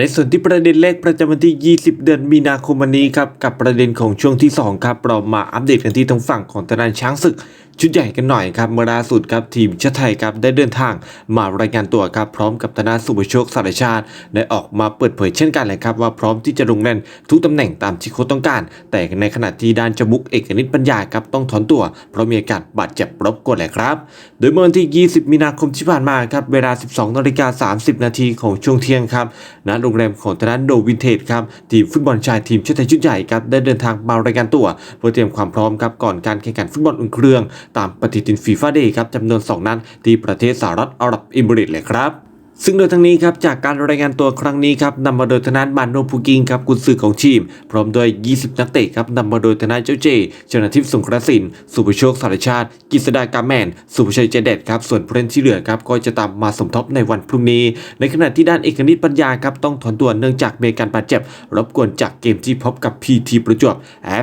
ในส่วนที่ประเด็นแรกประจำวันที่ 20 เดือนมีนาคมวันนี้ครับกับประเด็นของช่วงที่ 2 ครับ เรามาอัปเดตกันที่ทางฝั่งของตะนานช้างศึก ชุดใหญ่กันหน่อยครับเมื่อล่าสุดครับทีมชาติไทยครับได้เดินทางมารายงานตัวครับพร้อมกับธนาสุภโชคสารชาติ ได้ออกมาเปิดเผยเช่นกันเลยครับว่าพร้อมที่จะลงเล่นทุกตำแหน่งตามที่โค้ชต้องการ แต่ในขณะที่ด้านจมุกเอกนิตปัญญาครับต้องถอนตัว เพราะมีอาการบาดเจ็บรบกวนแหละครับ โดยเมื่อวันที่ 20 มีนาคมที่ผ่านมาครับเวลา 12นาฬิกา30 นาทีของช่วงเที่ยงครับณโรงแรมของทางด้านโดวินเทจครับทีมฟุตบอลชายทีมชาติไทยชุดใหญ่ครับได้เดินทางมารายงานตัวเพื่อเตรียมความพร้อมครับก่อนการแข่งขันฟุตบอลอุ่นเครื่อง ตามปฏิทินฟีฟ่าเดย์ครับจำนวน 2 นัดที่ประเทศสหรัฐอาหรับเอมิเรตส์เลยครับ ซึ่งโดยทั้งนี้ครับจากการรายงานตัวครั้งนี้ครับนำมาโดยทนานบานโนพูกิงครับกุนซือของทีม พร้อมด้วย 20 นักเตะครับนำมาโดยทนานเจ้าเจชนาทิพย์สงกรสิน สุภโชคสารชาติ กิษดากาแมน สุภชัยเจเดตครับส่วนผู้เล่นที่เหลือครับก็จะตามมาสมทบในวันพรุ่งนี้ ในขณะที่ด้านเอกนิตปัญญาครับต้องถอนตัวเนื่องจากมีการบาดเจ็บรบกวนจากเกมที่พบกับ PT ประจวบ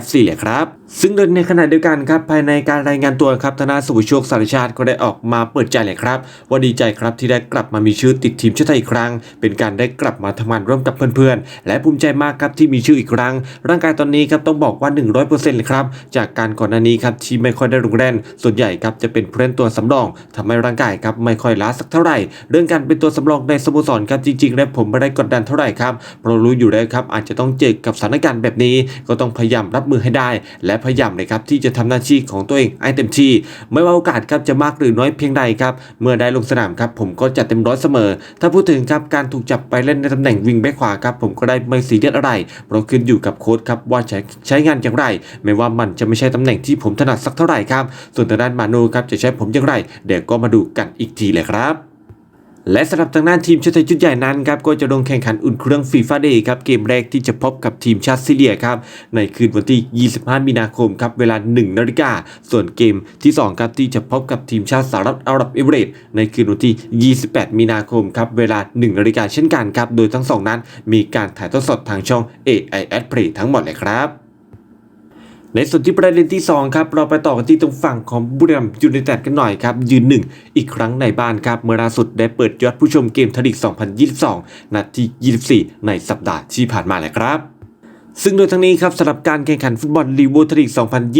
FC เลยครับซึ่งโดยในขณะเดียวกันครับภายในการรายงานตัวครับธนาสุภโชคสารชาติก็ได้ออกมาเปิดใจเลยครับ ว่าดีใจครับที่ได้กลับมามีชื่อติดทีมชาติไทยอีกครั้ง เป็นการได้กลับมาทำงานร่วมกับเพื่อนๆ และภูมิใจมากครับที่มีชื่ออีกครั้ง ร่างกายตอนนี้ครับต้องบอกว่า 100%เลยครับจากการก่อนหน้านี้ครับที่ไม่ค่อยได้ลงเล่นส่วนใหญ่ครับจะเป็นผู้เล่นตัวสำรองทำให้ร่างกายครับไม่ค่อยล้าสักเท่าไหร่ เรื่องการเป็นตัวสำรองในสโมสรครับจริงๆ แล้วผมไม่ได้กดดันเท่าไหร่ครับเพราะรู้อยู่แล้วครับอาจจะต้องเจอกับสถานการณ์แบบนี้ ก็ต้องพยายามรับมือให้ได้ และพยายามเลยครับที่จะทำหน้าที่ของตัวเองให้เต็มที่ ไม่ว่าโอกาสครับจะมากหรือน้อยเพียงใดครับเมื่อได้ลงสนามครับผมก็จะเต็มร้อยเสมอ ถ้าพูดถึงครับการถูกจับไปเล่นในตำแหน่งวิงแบ็คขวาครับผมก็ได้ไม่ซีเรียสอะไรเพราะขึ้นอยู่กับโค้ชครับว่าใช้ใช้งานอย่างไร ไม่ว่ามันจะไม่ใช่ตำแหน่งที่ผมถนัดสักเท่าไหร่ครับส่วนทางด้านมาโนครับจะใช้ผมอย่างไร เดี๋ยวก็มาดูกันอีกทีเลยครับ และสำหรับทางด้านทีมชาติไทยชุดใหญ่นั้นครับก็จะลงแข่งขันอุ่นเครื่องฟีฟ่าเดย์ครับเกมแรกที่จะพบกับทีมชาติซีเรียครับในคืนวันที่ 25 มีนาคมครับเวลา 1 นาฬิกา ส่วนเกมที่2ครับที่จะพบกับทีมชาติสหรัฐอาหรับเอมิเรตในคืนวันที่ 28 มีนาคมครับเวลา 1 นาฬิกาเช่นกันครับโดยทั้ง2นั้นมีการถ่ายทอดสดทางช่อง AIS Play ทั้งหมดเลยครับ ในส่วนที่ประเด็นที่ 2 ครับ เราไปต่อกันที่ตรงฝั่งของบุรีรัมยูไนเต็ดกันหน่อยครับ ยืนหนึ่งอีกครั้งในบ้านครับ เมื่อล่าสุดได้เปิดยอดผู้ชมเกมทลิก2022 นัดที่ 24 ในสัปดาห์ที่ผ่านมาแหละครับ ซึ่งโดยทั้งนี้ครับสำหรับการแข่งขันฟุตบอลลีโวทลีก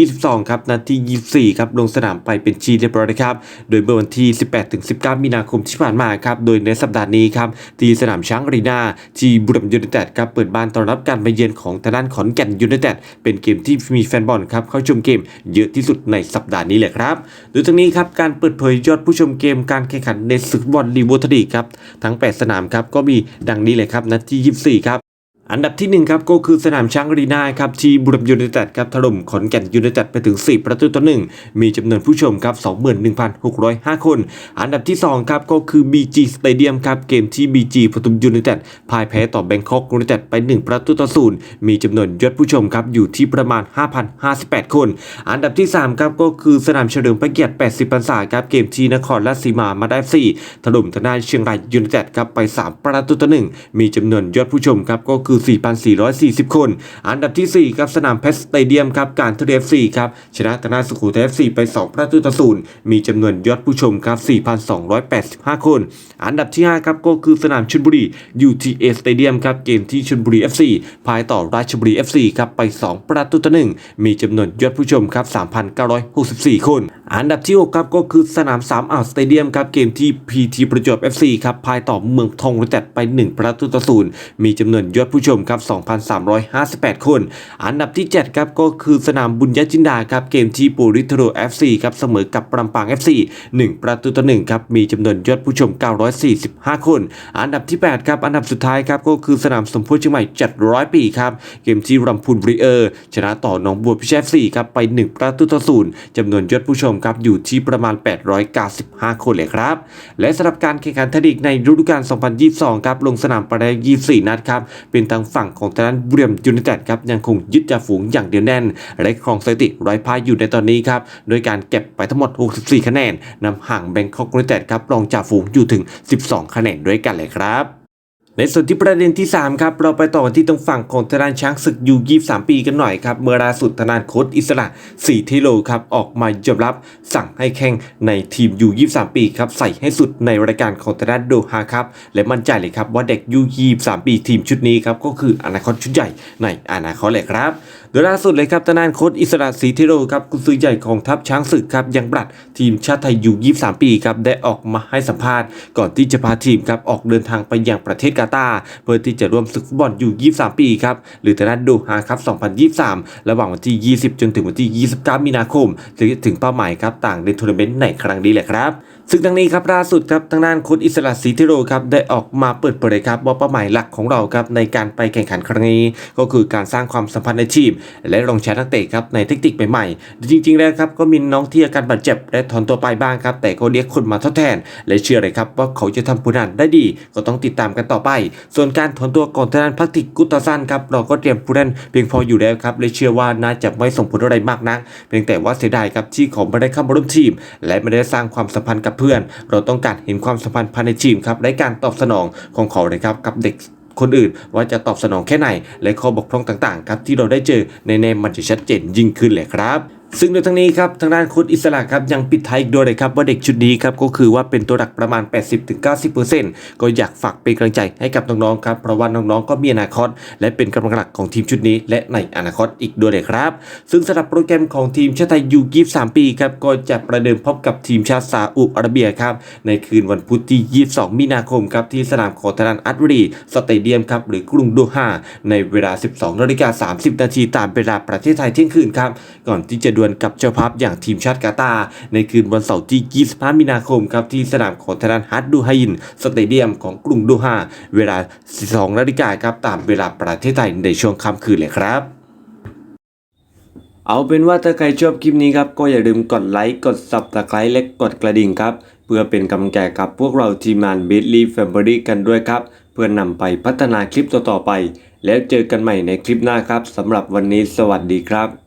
2022 ครับนัดที่ 24 ครับลงสนามไปเป็นชีเรียบร้อยนะครับ โดยเมื่อวันที่ 18-19 มีนาคมที่ผ่านมาครับ โดยในสัปดาห์นี้ครับที่สนามช้างรีนาที่บุรีรัมย์ยูไนเต็ดครับเปิดบ้านต้อนรับการมาเยือนของทางด้านขอนแก่นยูไนเต็ดเป็นเกมที่มีแฟนบอลครับเข้าชมเกมเยอะที่สุดในสัปดาห์นี้เลยครับ โดยทั้งนี้ครับการเปิดเผยยอดผู้ชมเกมการแข่งขันในศึกฟุตบอลลีโวทลีกครับทั้ง 8 สนามครับก็มีดังนี้เลยครับนัดที่ 24 ครับ อันดับที่1ครับก็คือสนามช้างรีนาครับที่บุรีรัมย์ยูไนเต็ดครับถล่มขอนแก่นยูไนเต็ดไปถึง 4 ประตูต่อ1มีจำนวนผู้ชมครับ 21,605 คน อันดับที่2ครับก็คือ BG Stadium ครับเกมที่ BG ปทุมยูไนเต็ดพ่ายแพ้ต่อแบงคอกยูไนเต็ดไป 1 ประตูต่อ0มีจำนวนยอดผู้ชมครับอยู่ที่ประมาณ 5,058 คน อันดับที่3ครับก็คือสนามเฉลิมพระเกียรติ 80 พรรษาครับเกมที่นครราชสีมามาได้4ถล่มทางด้านเชียงรายยูไนเต็ดครับไป 3 ประตูต่อ1มีจำนวนยอดผู้ชมครับก็คือ4,440 คน อันดับที่ 4 ครับสนามเพชรสเตเดียมครับการทเรียฟซีครับชนะทางด้านสุโขทัย FC ไป 2 ประตูต่อ0มีจำนวนยอดผู้ชมครับ 4,285 คน อันดับที่ 5 ครับก็คือสนามชลบุรี UTA Stadium ครับเกมที่ชลบุรี FC พายต่อราชบุรี FC ครับไป 2 ประตูต่อ1มีจำนวนยอดผู้ชมครับ 3,964 คน อันดับที่ 6 ครับก็คือสนาม3อ่าวสเตเดียมครับเกมที่ PT ประจวบ FC ครับพายต่อเมืองทองยูไนเต็ดไป 1 ประตูต่อ0มีจำนวนยอดผู้ชมครับ 2,358 คน อันดับที่ 7 ครับก็คือสนามบุญญจินดาครับเกมที่ปูริทโร FC ครับเสมอกับปรำปาง FC 1ประตูต่อ1ครับมีจำนวนยอดผู้ชม 945 คน อันดับที่ 8 ครับ อันดับสุดท้ายครับก็คือสนามสมโพธิเชียงใหม่700ปีครับเกมที่รำพูนบริเออร์ ชนะต่อหนองบัวพิเชฟซีครับไป 1 ประตูต่อ0จำนวนยอดผู้ชมครับอยู่ที่ประมาณ 895 คนเลยครับ และสำหรับการแข่งขันทลีกในฤดูกาล 2022 ครับลงสนามไปได้ 24 นัดครับเป็นทางฝั่งของทางด้านบุรีรัมยูไนเต็ดครับยังคงยึดจ่าฝูงอย่างเดียวแน่น และครองสถิติไร้พ่ายอยู่ในตอนนี้ครับโดยการเก็บไปทั้งหมด 64 คะแนนนำห่างแบงคอกยูไนเต็ดครับรองจ่าฝูงอยู่ถึง 12 คะแนนด้วยกันเลยครับ ในส่วนที่ประเด็นที่ 3 ครับ เราไปต่อกันที่ตรงฝั่งของธนานช้างศึกยูยีสามปีกันหน่อยครับ เมื่อล่าสุดธนานโค้ชอิสระสีเทโลครับ ออกมายอมรับสั่งให้แข่งในทีมยูยีสามปีครับ ใส่ให้สุดในรายการของธนานโดฮาครับ และมั่นใจเลยครับว่าเด็กยูยีสามปีทีมชุดนี้ครับ ก็คืออนาคตชุดใหญ่ในอนาคตแหละครับ ดยล่าสุดเลยครับทางด้านโค้ชอิสระสีเทโรครับกุนซือใหญ่ของทัพช้างศึกครับยังบลัดทีมชาติไทยอยู่ 23 ปีครับได้ออกมาให้สัมภาษณ์ ก่อนที่จะพาทีมครับออกเดินทางไปยังประเทศกาตาร์เพื่อที่จะร่วมศึกฟุตบอลอยู่ 23 ปีครับหรือทางด้านโดฮาครับ 2023 ระหว่างวันที่ 20 จนถึงวันที่ 29 มีนาคมถึงเป้าหมายครับต่างในทัวร์นาเมนต์ในครั้งนี้แหละครับซึ่งทั้งนี้ครับล่าสุดครับทางด้านโค้ชอิสระศรีเทโรครับได้ออกมาเปิดเผยครับว่าเป้าหมายหลักของเราครับในการไปแข่งขันครั้งนี้ ก็คือการสร้างความสัมพันธ์ในทีมและรองแชร์นักเตะครับในเทคนิคใหม่ๆ จริงๆแล้วครับก็มีน้องที่อาการบาดเจ็บและถอนตัวไปบ้างครับ แต่ก็เรียกคนมาทดแทน และเชื่อเลยครับว่าเขาจะทำผลงานได้ดี ก็ต้องติดตามกันต่อไป ส่วนการถอนตัวก่อนทางด้านพักติกุตตาซันครับเราก็เตรียมผู้เล่นเพียงพออยู่แล้วครับและเชื่อว่าน่าจะไม่ส่งผลอะไรมากนัก เพียงแต่ว่าเสียดายครับที่เขาไม่ได้เข้ามาร่วมทีม และไม่ได้สร้างความสัมพันธ์กับเพื่อน เราต้องการเห็นความสัมพันธ์ภายในทีมครับและการตอบสนองของเขาเลยครับกับเด็ก คนอื่น ว่าจะตอบสนองแค่ไหน และข้อบกพร่องต่างๆ ครับที่เราได้เจอในแนมมันจะชัดเจนยิ่งขึ้นเลยครับ ซึ่งโดยทั้งนี้ครับทางด้านโค้ชอิสระครับยังปิดท้ายอีกด้วยเลยครับว่าเด็กชุดนี้ครับก็คือว่าเป็นตัวหลักประมาณ 80-90%ก็อยากฝากเป็นกำลังใจให้กับน้องๆครับเพราะว่าน้องๆก็มีอนาคต และเป็นกำลังหลักของทีมชุดนี้ และในอนาคตอีกด้วยเลยครับ ซึ่งสำหรับโปรแกรมของทีมชาติไทยยู23ปีครับก็จะประเดิมพบกับทีมชาติซาอุอาระเบียครับในคืนวันพุธที่ 22 มีนาคมครับที่สนามของทางด้านอัตรีสเตเดียมครับหรือกรุงโดฮาในเวลา 12นาฬิกา30 นาทีตามเวลาประเทศไทยเที่ยงคืนครับก่อนที่จะดวลกับเจ้าภาพอย่างทีมชาติกาตาร์ในคืนวันเสาร์ที่ 25 มีนาคมครับที่สนามของทางด้านฮัตดูไฮยิน สเตเดียมของกรุงโดฮาเวลา 12นาฬิกาครับตามเวลาประเทศไทยในช่วงค่ำคืนเลยครับเอาเป็นว่าถ้าใครชอบคลิปนี้ครับก็อย่าลืมกดไลค์กด subscribe และกดกระดิ่งครับ เพื่อเป็นกำลังใจกับพวกเราทีมงาน b i t l y Family กันด้วยครับ เพื่อนำไปพัฒนาคลิปต่อๆไป แล้วเจอกันใหม่ในคลิปหน้าครับสำหรับวันนี้สวัสดีครับ